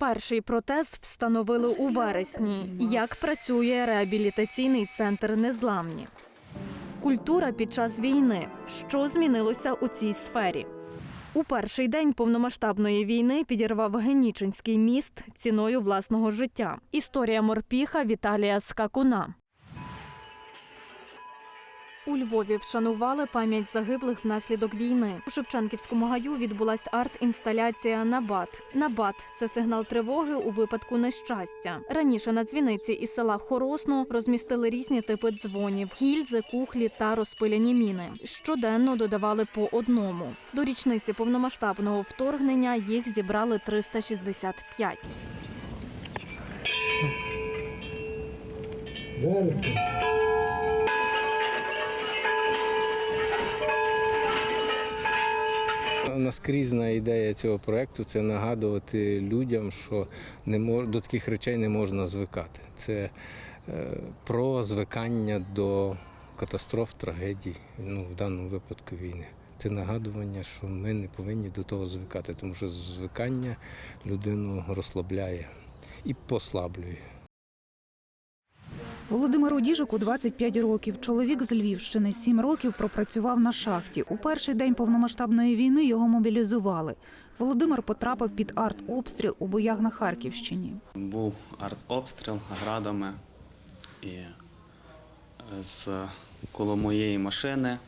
Перший протез встановили у вересні. Як працює реабілітаційний центр незламні? Культура під час війни. Що змінилося у цій сфері? У перший день повномасштабної війни підірвав Генічинський міст ціною власного життя. Історія морпіха Віталія Скакуна. У Львові вшанували пам'ять загиблих внаслідок війни. У Шевченківському гаю відбулась арт-інсталяція Набат. Набат це сигнал тривоги у випадку нещастя. Раніше на дзвіниці із села Хоросно розмістили різні типи дзвонів: гільзи, кухлі та розпиляні міни. Щоденно додавали по одному. До річниці повномасштабного вторгнення їх зібрали 365. Наскрізна ідея цього проекту це нагадувати людям, що не мож, до таких речей не можна звикати. Це е, про звикання до катастроф, трагедій, ну, в даному випадку війни. Це нагадування, що ми не повинні до того звикати, тому що звикання людину розслабляє і послаблює. Володимиру Діжику 25 років. Чоловік з Львівщини 7 років пропрацював на шахті. У перший день повномасштабної війни його мобілізували. Володимир потрапив під артобстріл у боях на Харківщині. Був артобстріл градами і е, з коло моєї машини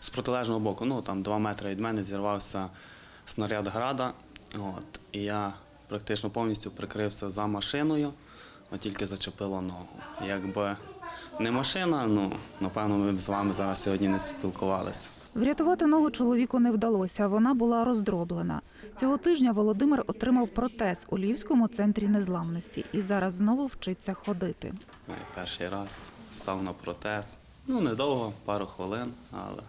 з протилежного боку, ну там два метри від мене зірвався снаряд града. От, і я практично повністю прикрився за машиною, от тільки зачепило ногу. Якби не машина, ну напевно, ми б з вами зараз сьогодні не спілкувалися. Врятувати ногу чоловіку не вдалося. Вона була роздроблена. Цього тижня Володимир отримав протез у Львівському центрі незламності і зараз знову вчиться ходити. Ну, Перший раз став на протез. Ну, недовго, пару хвилин, але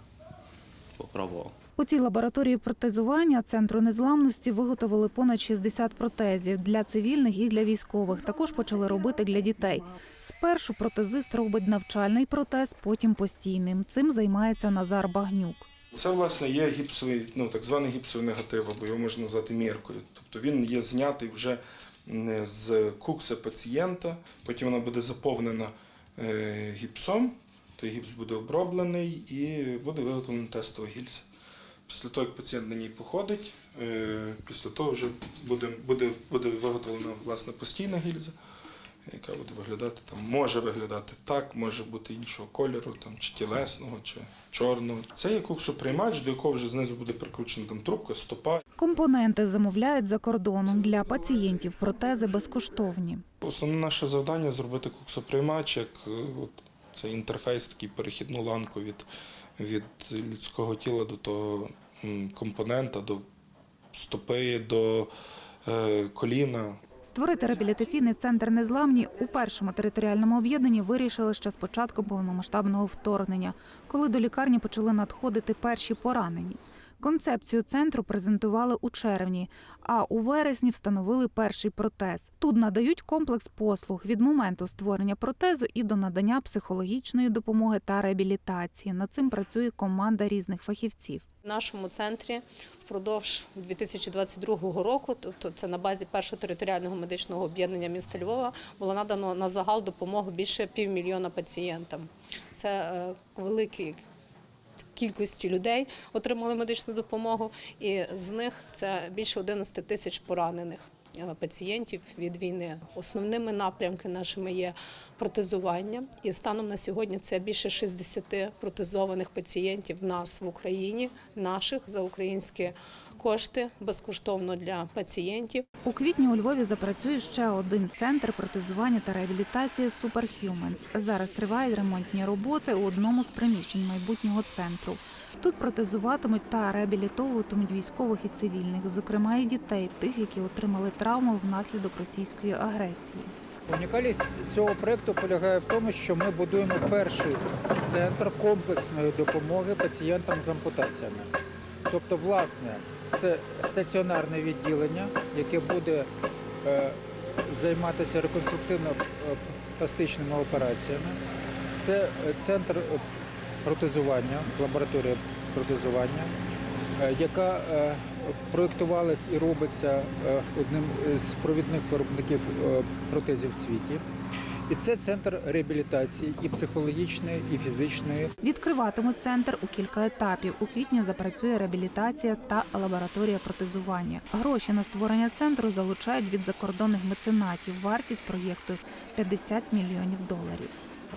попробував. У цій лабораторії протезування центру незламності виготовили понад 60 протезів для цивільних і для військових. Також почали робити для дітей. Спершу протезист робить навчальний протез, потім постійним. Цим займається Назар Багнюк. Це, власне, є гіпсовий, ну так званий гіпсовий негатив, або його можна назвати міркою. Тобто він є знятий вже з кукса пацієнта, потім вона буде заповнена е, гіпсом, той гіпс буде оброблений і буде виготовлена тестова гільза. Після того, як пацієнт на ній походить, е, після того вже буде, буде, буде виготовлена власне постійна гільза, яка буде виглядати там, може виглядати так, може бути іншого кольору, там, чи тілесного, чи чорного. Це є куксоприймач, до якого вже знизу буде прикручена там трубка, стопа. Компоненти замовляють за кордоном для пацієнтів. Протези безкоштовні. Основне наше завдання зробити куксоприймач, як е, от, це інтерфейс, такий перехідну ланку від, від людського тіла до того компонента, до стопи, до е, коліна. Створити реабілітаційний центр незламні у першому територіальному об'єднанні вирішили ще з початком повномасштабного вторгнення, коли до лікарні почали надходити перші поранені. Концепцію центру презентували у червні, а у вересні встановили перший протез. Тут надають комплекс послуг від моменту створення протезу і до надання психологічної допомоги та реабілітації. Над цим працює команда різних фахівців. В нашому центрі впродовж 2022 року, тобто це на базі першого територіального медичного об'єднання міста Львова, було надано на загал допомогу більше півмільйона пацієнтам. Це е, великий кількості людей отримали медичну допомогу, і з них це більше 11 тисяч поранених. Е, Пацієнтів від війни основними напрямками нашими є протезування, і станом на сьогодні це більше 60 протезованих пацієнтів в нас в Україні, наших за українські кошти безкоштовно для пацієнтів. У квітні у Львові запрацює ще один центр протезування та реабілітації Superhumans. Зараз тривають ремонтні роботи у одному з приміщень майбутнього центру. Тут протезуватимуть та реабілітовуватимуть військових і цивільних, зокрема і дітей, тих, які отримали травму внаслідок російської агресії. Унікальність цього проекту полягає в тому, що ми будуємо перший центр комплексної допомоги пацієнтам з ампутаціями. Тобто, власне, це стаціонарне відділення, яке буде е, займатися реконструктивно-пластичними операціями. Це е, центр протезування, лабораторія протезування, е, яка е, проєктувалась і робиться е, одним з провідних виробників протезів в світі. І це центр реабілітації і психологічної, і фізичної. Відкриватимуть центр у кілька етапів. У квітні запрацює реабілітація та лабораторія протезування. Гроші на створення центру залучають від закордонних меценатів. Вартість проєкту 50 мільйонів доларів.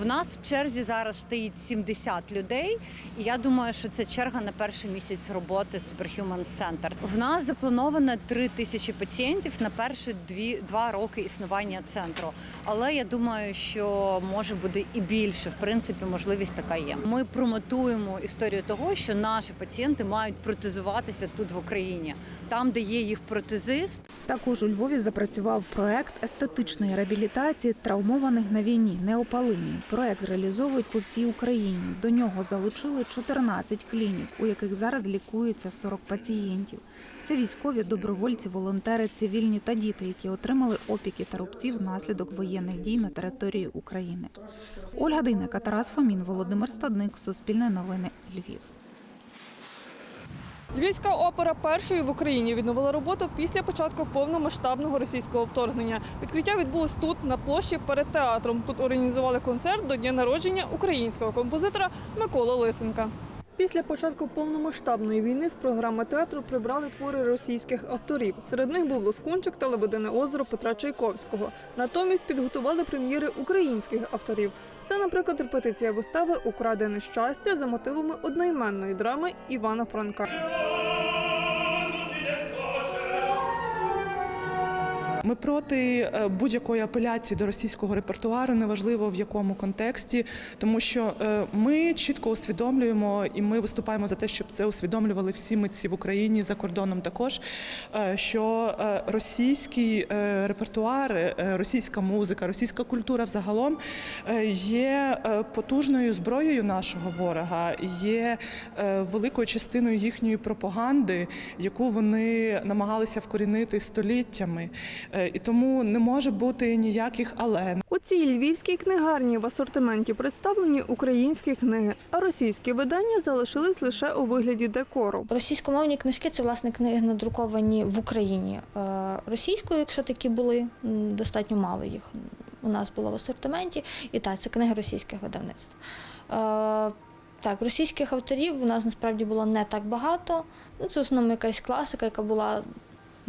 В нас в черзі зараз стоїть 70 людей, і я думаю, що це черга на перший місяць роботи Superhuman Center. В нас заплановано 3 тисячі пацієнтів на перші дві, два роки існування центру. Але я думаю, що може буде і більше. В принципі, можливість така є. Ми промотуємо історію того, що наші пацієнти мають протезуватися тут в Україні, там, де є їх протезист. Також у Львові запрацював проект естетичної реабілітації травмованих на війні неопалимі. Проект реалізовують по всій Україні. До нього залучили 14 клінік, у яких зараз лікується 40 пацієнтів. Це військові, добровольці, волонтери, цивільні та діти, які отримали опіки та рубці внаслідок воєнних дій на території України. Ольга Дейнека, Тарас Фомін, Володимир Стадник, Суспільне новини, Львів. Львівська опера першою в Україні відновила роботу після початку повномасштабного російського вторгнення. Відкриття відбулось тут, на площі перед театром. Тут організували концерт до дня народження українського композитора Миколи Лисенка. Після початку повномасштабної війни з програми театру прибрали твори російських авторів. Серед них був Лоскунчик та Лебедине озеро Петра Чайковського. Натомість підготували прем'єри українських авторів. Це, наприклад, репетиція вистави Украдене щастя за мотивами одноіменної драми Івана Франка. Ми проти е, будь-якої апеляції до російського репертуару, неважливо в якому контексті, тому що е, ми чітко усвідомлюємо і ми виступаємо за те, щоб це усвідомлювали всі митці в Україні за кордоном. Також е, що російський репертуар, російська музика, російська культура взагалом є потужною зброєю нашого ворога, є великою частиною їхньої пропаганди, яку вони намагалися вкорінити століттями. Е, І тому не може бути ніяких але. У цій львівській книгарні в асортименті представлені українські книги, а російські видання залишились лише у вигляді декору. Російськомовні книжки це власне книги надруковані в Україні. Е, Російською, якщо такі були, достатньо мало їх у нас було в асортименті. І так, це книги російських видавництв. Е, Так, російських авторів у нас насправді було не так багато. Ну, це в основному якась класика, яка була,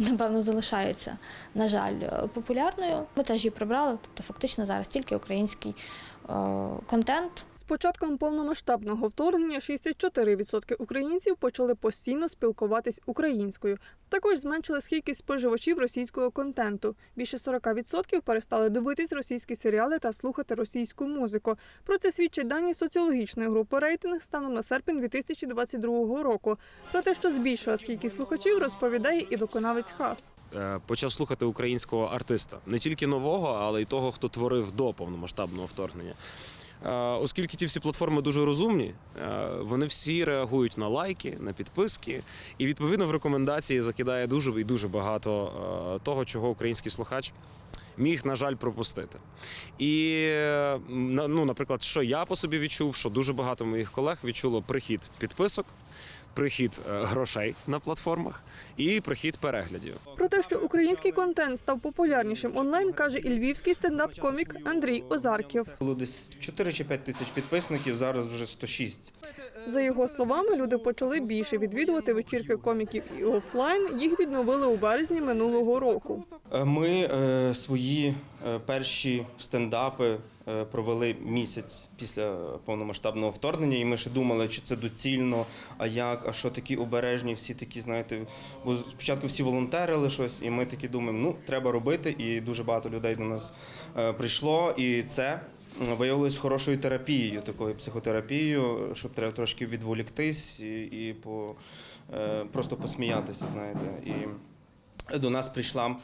напевно, залишається, на жаль, е, популярною. Ми теж її прибрали, тобто фактично зараз тільки український е, контент. Початком повномасштабного вторгнення 64% українців почали постійно спілкуватись українською. Також зменшилась кількість споживачів російського контенту. Більше 40% перестали дивитись російські серіали та слухати російську музику. Про це свідчать дані соціологічної групи рейтинг станом на серпень 2022 року. Про те, що збільшилась кількість слухачів, розповідає і виконавець Хас. е, почав слухати українського артиста, не тільки нового, але й того, хто творив до повномасштабного вторгнення. Е, Оскільки ті всі платформи дуже розумні, е, вони всі реагують на лайки, на підписки, і відповідно в рекомендації закидає дуже і дуже багато е, того, чого український слухач міг, на жаль, пропустити. І ну, наприклад, що я по собі відчув, що дуже багато моїх колег відчуло прихід підписок. Прихід е, грошей на платформах і прихід переглядів. Про те, що український контент став популярнішим онлайн, каже і львівський стендап-комік Андрій Озарків. Було десь 4 чи 5 тисяч підписників, зараз вже 106. За його словами, люди почали більше відвідувати вечірки коміків і офлайн. Їх відновили у березні минулого року. Е, Ми е, свої е, перші стендапи е, провели місяць після повномасштабного вторгнення, і ми ще думали, чи це доцільно, а як, а що такі обережні, всі такі, знаєте, бо спочатку всі волонтерили щось, і ми такі думаємо, ну треба робити. І дуже багато людей до нас прийшло, і це. Виявилось хорошою терапією, такою психотерапією, щоб треба трошки відволіктись і, і по, е, просто посміятися, знаєте. І до нас прийшла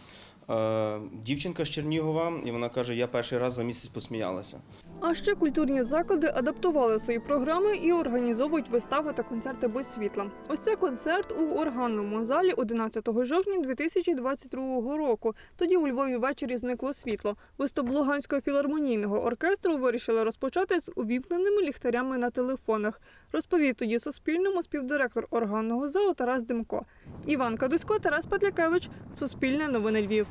е, дівчинка з Чернігова, і вона каже: я перший раз за місяць посміялася. А ще культурні заклади адаптували свої програми і організовують вистави та концерти без світла. Ось це концерт у органному залі 11 жовтня 2022 року. Тоді у Львові ввечері зникло світло. Виступ Луганського філармонійного оркестру вирішили розпочати з увімкненими ліхтарями на телефонах. Розповів тоді Суспільному співдиректор органного залу Тарас Демко. Іван Кадусько, Тарас Патлякевич, Суспільне новини Львів.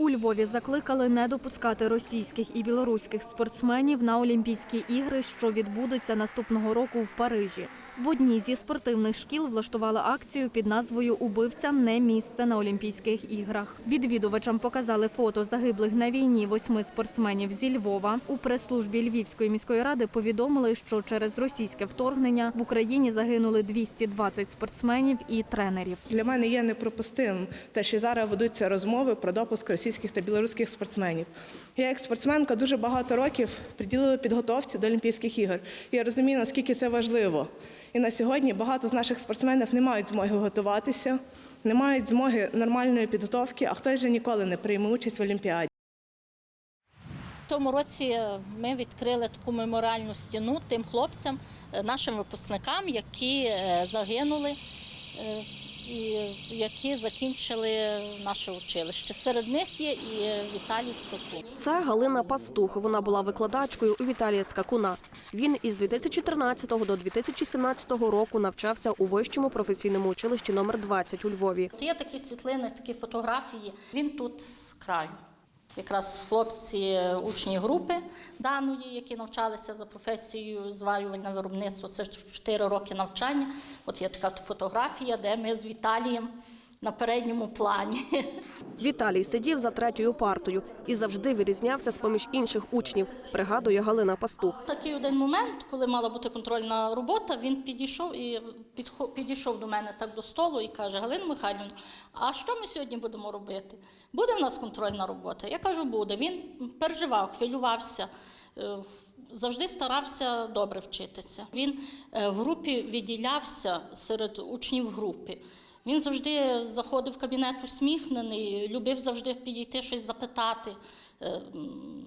У Львові закликали не допускати російських і білоруських спортсменів на Олімпійські ігри, що відбудуться наступного року в Парижі. В одній зі спортивних шкіл влаштували акцію під назвою Убивцям не місце на Олімпійських іграх. Відвідувачам показали фото загиблих на війні восьми спортсменів зі Львова. У прес-службі Львівської міської ради повідомили, що через російське вторгнення в Україні загинули 220 спортсменів і тренерів. Для мене є неприпустимим те, що зараз ведуться розмови про допуск російських та білоруських спортсменів. Я як спортсменка дуже багато років приділила підготовці до Олімпійських ігор. Я розумію, наскільки це важливо. І на сьогодні багато з наших спортсменів не мають змоги готуватися, не мають змоги нормальної підготовки, а хтось же ніколи не прийме участь в Олімпіаді. В цьому році ми відкрили таку меморіальну стіну тим хлопцям, е, нашим випускникам, які е, загинули е, які закінчили наше училище. Серед них є і Віталій Скакун. Це Галина Пастух. Вона була викладачкою у Віталія Скакуна. Він із 2013 до 2017 року навчався у вищому професійному училищі номер 20 у Львові. Є такі світлини, такі фотографії. Він тут з краю. Якраз хлопці, е, учні групи даної, які навчалися за професією зварювальне виробництво, це 4 роки навчання. От є така фотографія, де ми з Віталієм на передньому плані. Віталій сидів за третьою партою і завжди вирізнявся з поміж інших учнів, пригадує Галина Пастух. Такий один момент, коли мала бути контрольна робота, він підійшов і підійшов до мене так до столу і каже: Галина Михайлівна, а що ми сьогодні будемо робити? Буде в нас контрольна робота? Я кажу, буде. Він переживав, хвилювався. е, Завжди старався добре вчитися. Він е, в групі відділявся серед учнів групи. Він завжди заходив в кабінет усміхнений, любив завжди підійти щось запитати, е,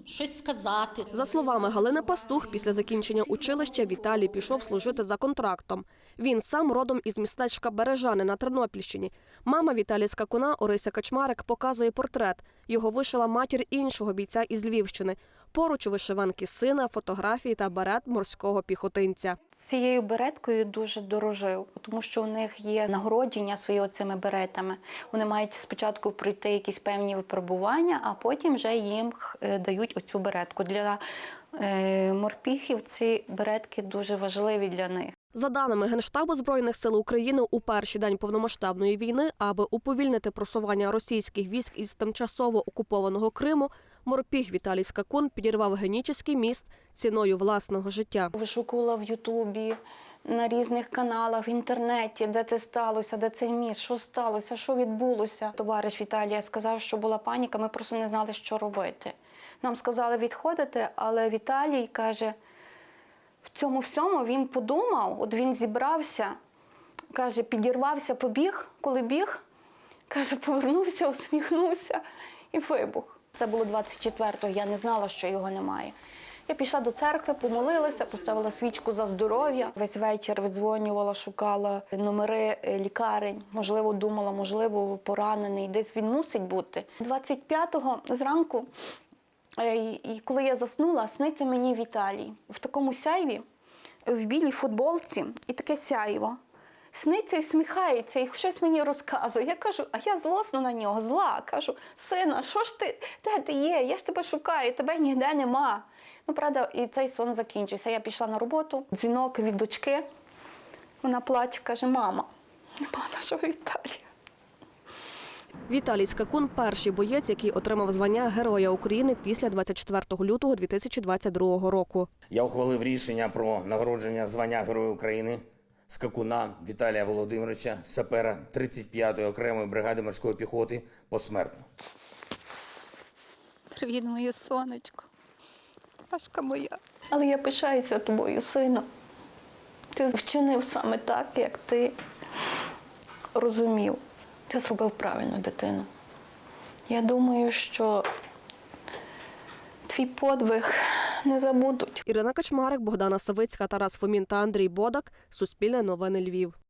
щось сказати. За словами Галини Пастух, після закінчення училища Віталій пішов служити за контрактом. Він сам родом із містечка Бережани на Тернопільщині. Мама Віталія Скакуна Орися Качмарик показує портрет. Його вишила матір іншого бійця із Львівщини. Поруч у вишиванки сина, фотографії та берет морського піхотинця. Цією береткою дуже дорожив, тому що у них є нагородження своїми цими беретами. Вони мають спочатку пройти якісь певні випробування, а потім вже їм е, дають оцю беретку. Для е, морпіхів ці беретки дуже важливі для них. За даними Генштабу Збройних сил України, у перший день повномасштабної війни, аби уповільнити просування російських військ із тимчасово окупованого Криму, морпіг Віталій Скакун підірвав Генічеський міст ціною власного життя. Вишукувала в Ютубі, на різних каналах, в інтернеті, де це сталося, де цей міст, що сталося, що відбулося. Товариш Віталія сказав, що була паніка, ми просто не знали, що робити. Нам сказали відходити, але Віталій каже, в цьому всьому він подумав, от він зібрався, каже, підірвався, побіг, коли біг, каже, повернувся, усміхнувся і вибух. Це було 24-го, я не знала, що його немає. Я пішла до церкви, помолилася, поставила свічку за здоров'я. Весь вечір видзвонювала, шукала номери е, лікарень. Можливо, думала, можливо, поранений, десь він мусить бути. 25-го зранку, е, і- коли я заснула, сниться мені Віталій в такому сяйві, в білій футболці і таке сяйво. Сниться і всміхається, і щось мені розказує. Я кажу, а я злосна на нього, зла. Кажу, сина, що ж ти, де ти є? Я ж тебе шукаю, тебе ніде нема. Ну, правда, і цей сон закінчився. Я пішла на роботу, дзвінок від дочки. Вона плаче, каже, мама, нема нашого Віталія. Віталій Скакун перший боєць, який отримав звання Героя України після 24 лютого 2022 року. Я ухвалив рішення про нагородження звання Героя України скакуна Віталія Володимировича, сапера 35-ї окремої бригади морської піхоти посмертно. Привіт, моє сонечко. Пашка моя. Але я пишаюся тобою, сину. Ти вчинив саме так, як ти розумів. Ти зробив правильно дитину. Я думаю, що Твій подвиг не забудуть. Ірина Качмарик, Богдана Савицька, Тарас Фомін та Андрій Бодак. Суспільне новини Львів.